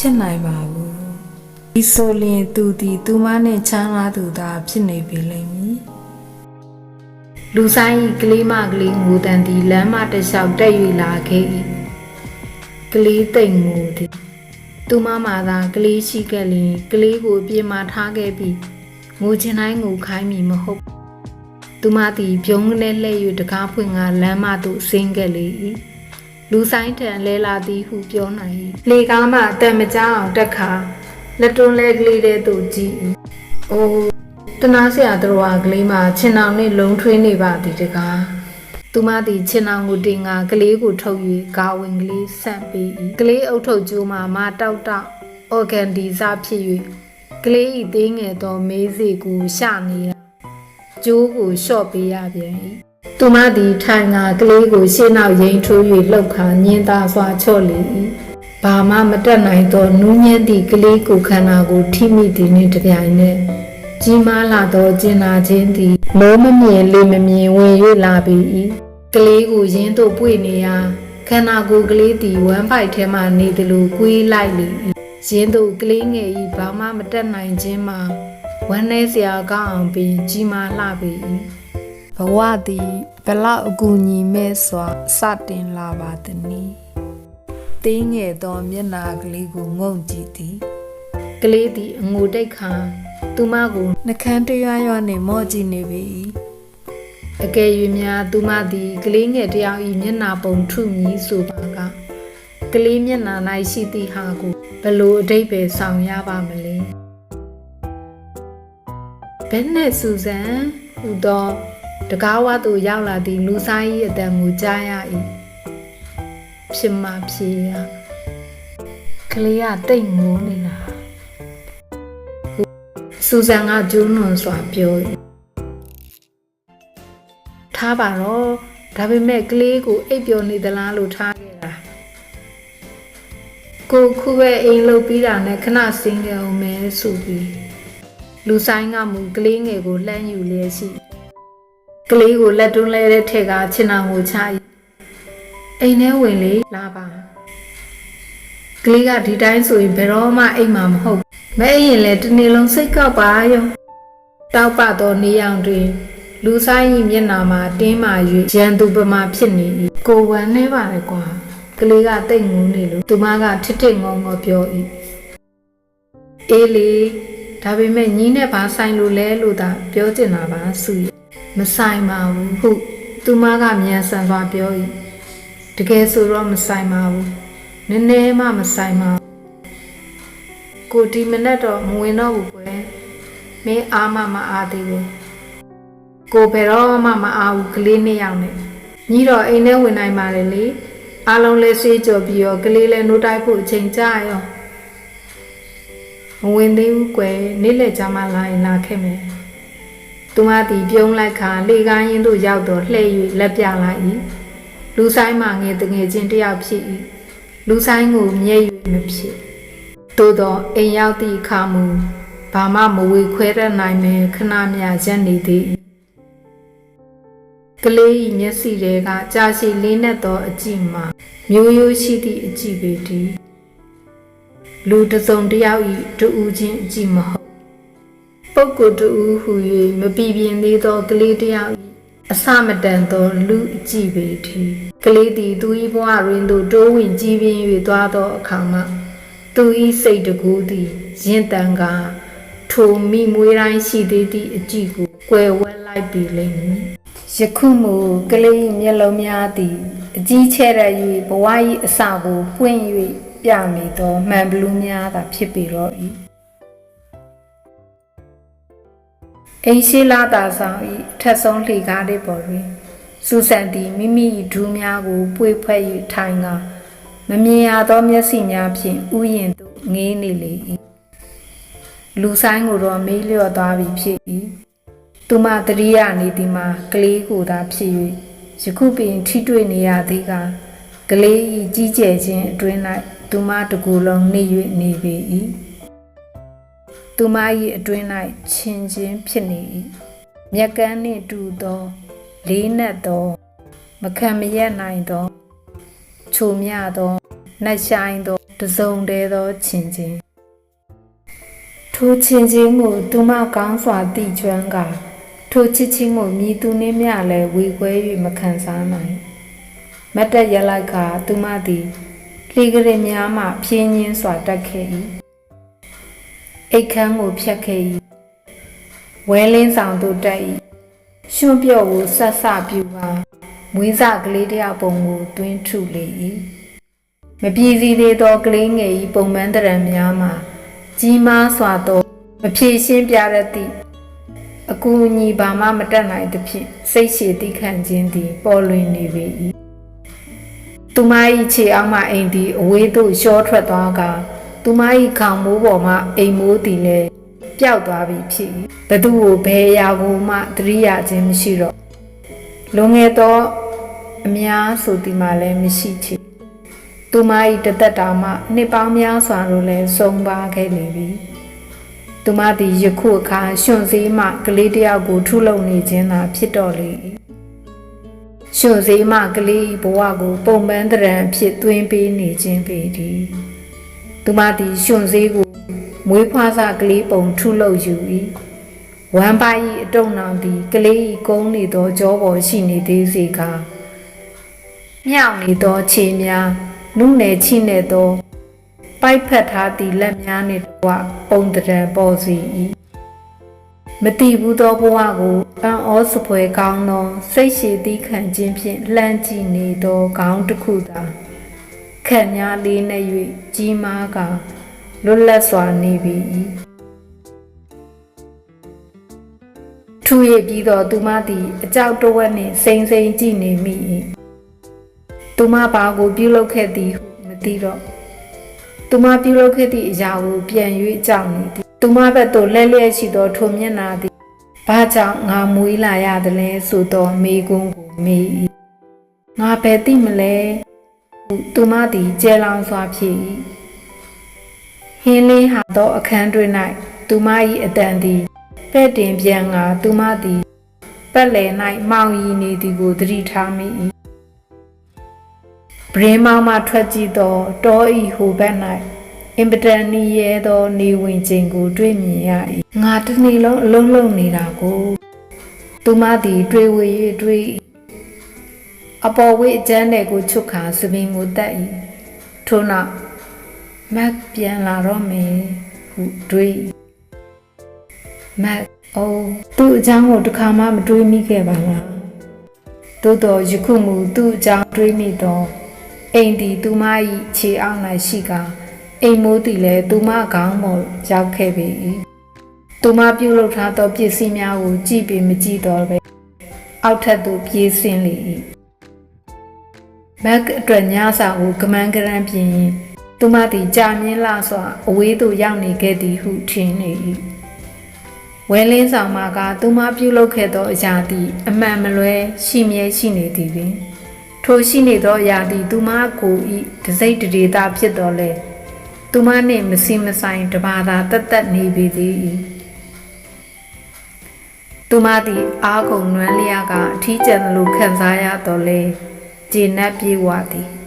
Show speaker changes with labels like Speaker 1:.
Speaker 1: ဖြစ်နိုင်ပါဘူးဒီဆိုလျင်သူသည်သူမနှင့်ချမ်းသာသူသာဖြစ်နေပြီလိမ့်မည်
Speaker 2: လူဆိုင်၏ကလေးမကလေးငိုတန်သည်လမ်းမတစ်လျှောက်တက်၍လာခဲ့၏ကလေးတိတ်ငိုသည်သူမမသာကလေးရှိခဲ့လျင်ကလေးကိုအပြင်မှာထားခဲ့ပြီးငိုချင်တိုင်းငိုခိုင်းမည်မဟုတ်သူမသည်ပြုံးနဲ့လှည့်၍တကားဖွင့်ကလမ်းမသို့ဆင်းခဲ့လေ၏ လူဆိုင်ထံလဲလာသည်ဟုပြောနိုင်၏လေကားမှအသက်မကြောက်အောင်တက်ခါလက်တွန်းလဲကလေးတဲ့သို့ကြည့်၏အိုးတနာဆရာတို့ဟာကလေးမချင်းအောင်နဲ့လုံထွေးနေပါသည်တကားသူမသည်ချင်းအောင်ကိုတင်ငါကလေးကိုထုတ်၍ဂါဝင်ကလေးဆန့်ပေး၏ကလေးအုပ်ထုတ်ကျိုးမှာမတောက်တောက်အော်ဂန်ဒီဇာဖြစ်၍ကလေးဤသေးငယ်သောမေးစေကိုရှနေတာကျိုးကိုလျှော့ပေးရပြန်၏ သူမသည်ထိုင်ငါကလေးကိုရှေ့နောက်ရင်ထိုး၍လှုပ်ခါညင်းသားစွာချော့လေ၏ဘာမှမတတ်နိုင်သောနူးညံ့သည့်ကလေးကိုခန္ဓာကိုထိမိသည်နှင့်တပြိုင်နက်ကြီးမားလာသောကျင်နာခြင်းသည်မိုးမမြင်လေမမြင်ဝင်၍လာပေ၏ကလေးကိုရင်းသို့ပွေနေရာခန္ဓာကိုယ်ကလေးသည်ဝမ်းပိုက်ထဲမှနေသလိုကွေးလိုက်လေ၏ရင်းသို့ကလေးငယ်၏ဘာမှမတက်နိုင်ခြင်းမှာဝမ်းနည်းစရာကောင်းအောင်ပင်ကြီးမားလှပေ၏
Speaker 1: ဘဝသည်ဘလောက်အကူညီမဲ့စွာစတင်လာပါသနည်းတင်းငယ်သောမျက်နာကလေးကိုငုံကြည့်သည်
Speaker 2: ကလေးသည်အငိုတိတ်ခါသူမကို
Speaker 1: နှကန်းတရွရွနှင့်မော့ကြည့်နေပေ၏
Speaker 2: အကယ်၍များသူမသည်ကလေးငယ်တစ်ယောက်၏မျက်နာပုံထုမည်ဆိုပါကကလေးမျက်နာ၌ရှိသည့်ဟာကိုဘယ်လိုအတိတ်ပဲဆောင်ရပါမလဲဘယ်နဲ့စူဇန်ဟူသော တကားဝသို့ရောက်လာသည့်လူစား၏အတန်ကိုကြားရ၏ဖြစ်မှဖြစ်ရကလေးကတိတ်ငိုးနေတာစူဇန်ကကျူးနွန်စွာပြော၏ထားပါတော့ဒါပေမဲ့ကလေးကိုအိပ်ပျော်နေသလားလို့ထားခဲ့တာကိုခုပဲအိမ်လုတ်ပြီးတာနဲ့ခဏစင်းကြအောင်မဲဆိုပြီးလူဆိုင်ကမူကလေးငယ်ကိုလှမ်းယူလျက်ရှိ ကလေးကိုလက်တွန်းလဲတဲ့ထက်ကချင်အောင်ကိုချ၏အိမ်ထဲဝင်လေလာပါကလေးကဒီတိုင်းဆိုရင်ဘယ်တော့မှအိမ်မှာမဟုတ်ဘူးမဲရင်လေတစ်နေ့လုံးစိတ်ကောက်ပါရောတောက်ပသောနေရောင်တွင် လူဆိုင်၏မျက်နာမှာတင်းမာ၍ရန်သူပမာဖြစ်နေ၏ကိုဝမ်းနေပါလေကွာကလေးကတိတ်ငုံနေလို့သူမကထစ်ထစ်ငုံငေါပြော၏အေးလေဒါပေမဲ့ညီးနဲ့ဘာဆိုင်လို့လဲလို့သာပြောချင်တာပါစုရ မဆိုင်ပါဘူးဟုသူမကမြန်ဆန်စွာပြော၏တကယ်ဆိုတော့မဆိုင်ပါဘူးနည်းနည်းမှမဆိုင်ပါဘူးကိုဒီမနဲ့တော့မဝင်တော့ဘူးကွယ်မင်းအားမမအားသေးဘူးကိုဘယ်တော့မှမအားဘူးကလေးနှစ်ယောက်နဲ့ညီတော့အိမ်ထဲဝင်နိုင်ပါတယ်လေအားလုံးလဲဆေးကြော်ပြီးတော့ကလေးလဲနှုတ်တိုက်ဖို့အချိန်ကြာရောမဝင်သေးဘူးကွယ်နေ့လက်ကြမှာလာရင်လာခဲ့မယ် သူမသည်ပြုံးလိုက်ခါလေကားရင်တို့ရောက်တော့လှည့်၍လက်ပြလိုက်၏လူဆိုင်မှငယ်တငယ်ချင်းတယောက်ဖြစ်၏လူဆိုင်ကိုမြဲ၍မဖြစ်သို့တော့အိမ်ရောက်သည့်အခါမူဘာမှမဝေခွဲရနိုင်မဲခဏမြရက်နေသည်ကလေး၏မျက်စိတွေကကြာရှည်လေးနက်သောအကြည့်မှာမျိုးရိုးရှိသည့်အကြည့်ပေတည်းလူတစ်စုံတစ်ယောက်၏တူဦးချင်းအကြည့်မဟုတ် ပုဂ္ဂိုလ်တူဦးဟု၍မပြပြင်းသေးသောကလေးတစ်ယောက်၏အစမတန်သောလူအကြည့်ပေတည်းကလေးသည်သူ၏ဘဝတွင်သို့တိုးဝင်ကြီးပြင်း၍သွားသောအခါမှသူ၏စိတ်တကူသည်ရင့်တန်ကားထိုမိမွေးတိုင်းရှိသေးသည့်အကြည့်ကိုကွယ်ဝဲလိုက်ပြီလိမ့်မည်ယခုမူကလေးမျက်လုံးများသည်အကြီးကျယ်ရ၍ဘဝ၏အစကိုပွင့်၍ပြမိသောမှန်ဘလူးများသာဖြစ်ပေတော့၏ အိမ်ရှိလာတာဆောင်၏အထက်ဆုံးလှေကားလေးပေါ်တွင်စူဆန်သည်မိမိ၏ဒူးများကို ပွေဖွဲ့၍ထိုင်ကမမြင်ရသောမျက်စိများဖြင့်ဥယျင်သို့ငေးနေလေ၏လူဆိုင်ကိုတော့မေးလျော့သွားပြီဖြစ်၏သူမတတိယနေသည်မှာကလေးကိုသာဖြစ်၍ယခုပင်ထိတွေ့နေရသေးကကလေး၏ကြီးကျယ်ခြင်းအတွင်း၌သူမတကူလုံးနေ၍နေပေ၏ သူမ၏အတွင်း၌ချင်းချင်းဖြစ်နေ၏မြက်ကန်းနှင့်တူသောလေးနက်သော မခံမရက်နိုင်သောချိုမြသောနှက်ဆိုင်သောတစုံတည်းသောချင်ချင်းထိုချင်ချင်းကိုသူမကောင်းစွာတည်ကျွမ်းကထိုချစ်ချင်းကိုမြည်သူနှင့်မျှလည်းဝေခွဲ၍မခံစားနိုင်မတ်တက်ရလိုက်ကသူမသည်လှေကလေးများမှဖြင်းညင်းစွာတက်ခဲ့၏ အိတ်ခမ်းကိုဖြတ်ခဲ့၏ဝဲလင်းဆောင်သို့တက်၏ရွှွန့်ပြော့ကိုဆက်ဆပြူပါမွေးစကလေးတယောက်ပုံကိုတွင်းထုလေ၏မပြည့်စည်သေးသောကလေးငယ်၏ပုံမှန်တရံများမှာကြီးမားစွာသောမဖြေရှင်းပြရသည့်အကူအညီဘာမှမတတ်နိုင်သဖြင့်စိတ်ရှည်တိခံခြင်းသည် ပေါ်လွင်နေပေ၏သူမ၏ခြေအောက်မှအိမ်သည်အဝေးသို့ရှောထွက်သွားက သူမ၏ခေါင်မိုးပေါ်မှအိမ်မိုးသည်လည်းပျောက်သွားပြီဖြစ်၏ဘသူကိုဘယ်ရာကိုမှသတိရခြင်းမရှိတော့လွန်ငယ်သောအများဆိုသည်မှလည်းမရှိချေသူမ၏တသက်တာမှနှစ်ပေါင်းများစွာတို့လည်းဆုံးပါခဲ့လေပြီသူမသည်ယခုအခါရှင်စည်းမှကလေးတယောက်ကိုထုလုပ်နေခြင်းသာဖြစ်တော်လေ၏ရှင်စည်းမှကလေး၏ဘဝကိုပုံပန်းတရံအဖြစ်သွင်းပေးနေခြင်းပေသည် သူမသည်ရှင်စည်းကိုမွေးဖွားစကလေးပုံထုလုပ်ယူ၏ဝမ်းပိုက်၏အတုံနောင်သည်ကလေး၏ကုန်းနေသောကြောပေါ်ရှိနေသေးစေကားမြောက်နေသောခြေများနုနယ်ချိနေသောပိုက်ဖက်ထားသည့်လက်များနှင့်တကွပုံတရံပေါ်စီ၏မတိဘူးသောဘဝကိုအံ့ဩစပွဲကောင်းသောစိတ်ရှည်သည့်ခံခြင်းဖြင့်လှမ်းကြည့်နေသောခေါင်းတစ်ခုသာ ခက်များလေးနှင့်၍ကြီးမားကလွတ်လပ်စွာနေပြီ၏ထူရပြီးတော့သူမသည်အကြောက်တဝက်နှင့်စိမ့်စိမ့်ကြည့်နေမိ၏သူမဘာကိုပြုလုပ်ခဲ့သည်ဟုမသိတော့သူမပြုလုပ်ခဲ့သည့်အရာကိုပြန်၍ကြောက်နေသည်သူမဘက်သို့လဲလျက်ရှိသောထိုမျက်နာသည်ဘာကြောင့်ငါမွေးလာရသလဲဆိုသောမေးခွန်းကိုမေး၏ငါဘယ်သိမလဲဟု သူမသည်ကျဲလောင်စွာဖြေ၏ဟင်းလင်းဟာသောအခန်းတွင်၌သူမ၏အတန်သည်ပဲ့တင်ပြန်ကသူမသည်ပက်လယ်၌မှောင်ရီနေသည်ကိုသတိထားမိ၏ဗရင်းမောင်မှထွက်ကြည့်သောတောဤဟိုဘက်၌အင်ပတန်နီရဲသောနေဝင်ခြင်းကိုတွေ့မြင်ရ၏ငါတစ်နေ့လုံးအလုံးလုံးနေတာကို သူမသည် တွေ့ဝေ၍တွေ့၏ အပေါ်ဝေးအကျန်းတဲ့ကိုချွတ်ခါစပင်ကိုတက်၏ထို့နောက်မတ်ပြန်လာတော့မယ်ဟုတွေး၏မတ်အိုးသူ့အကြောင်းကိုတစ်ခါမှမတွေးမိခဲ့ပါလားသို့တော်ယခုမူသူ့အကြောင်းတွေးမိတော့အိမ်ဒီသူမ၏ခြေအောက်၌ရှိကာအိမ်မိုးသည်လည်းသူမခေါင်းပေါ်ရောက်ခဲ့ပေ၏သူမပြုတ်လုထားသောပစ္စည်းများကိုကြည့်ပြီးမကြည့်တော့ပဲအောက်ထပ်သို့ပြေးဆင်းလေ၏ ဘက်အတွက်ညစာကိုကမန်းကရန်ပြင်ရင်သူမသည်ကြာမြင့်လာစွာအဝေးသို့ရောက်နေခဲ့သည်ဟုထင်နေ၏ဝဲလင်းဆောင်မှာကသူမပြုတ်လုခဲ့သောအရာသည် အမှန်မလွဲရှိမြဲရှိနေသည်ပင်ထိုရှိနေသောအရာသည် သူမကိုဤတစိတ်တရေတာဖြစ်တော်လဲသူမနှင့်မစီမဆိုင်တပါသာတတ်တတ်နေပေသည်သူမသည်အာကုံနွမ်းလျာကအထီးကျန်လိုခံစားရတော်လဲ ဂျေနတ်ပြေဝသည်